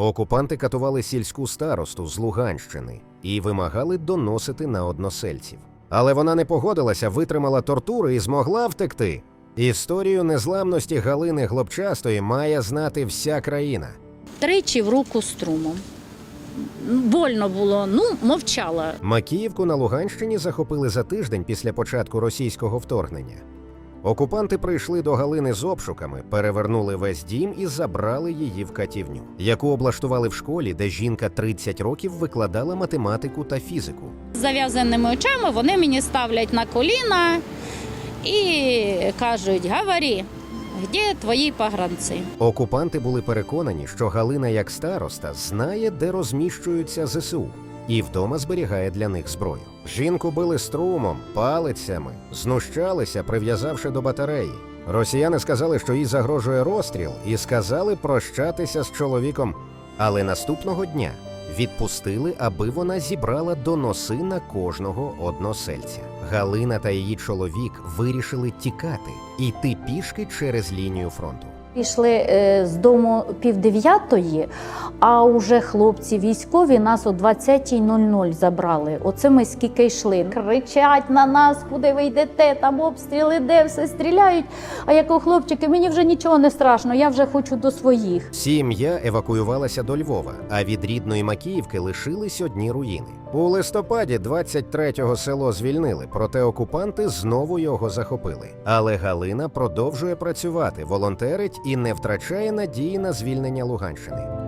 Окупанти катували сільську старосту з Луганщини і вимагали доносити на односельців. Але вона не погодилася, витримала тортури і змогла втекти. Історію незламності Галини Глобчастої має знати вся країна. Тричі в руку струмом. Больно було, ну, мовчала. Макіївку на Луганщині захопили за тиждень після початку російського вторгнення. Окупанти прийшли до Галини з обшуками, перевернули весь дім і забрали її в катівню, яку облаштували в школі, де жінка 30 років викладала математику та фізику. З зав'язаними очами вони мені ставлять на коліна і кажуть: говори, де твої погранці? Окупанти були переконані, що Галина, як староста, знає, де розміщуються ЗСУ, і вдома зберігає для них зброю. Жінку били струмом, палицями, знущалися, прив'язавши до батареї. Росіяни сказали, що їй загрожує розстріл, і сказали прощатися з чоловіком. Але наступного дня відпустили, аби вона зібрала доноси на кожного односельця. Галина та її чоловік вирішили тікати, йти пішки через лінію фронту. Пішли е, з дому півдев'ятої, а вже хлопці військові нас о 20.00 забрали. Оце ми скільки йшли. Кричать на нас, куди ви йдете, там обстріли, де все стріляють. А як у хлопчики, мені вже нічого не страшно, я вже хочу до своїх. Сім'я евакуювалася до Львова, а від рідної Макіївки лишились одні руїни. У листопаді 23-го село звільнили, проте окупанти знову його захопили. Але Галина продовжує працювати, волонтерить і не втрачає надії на звільнення Луганщини.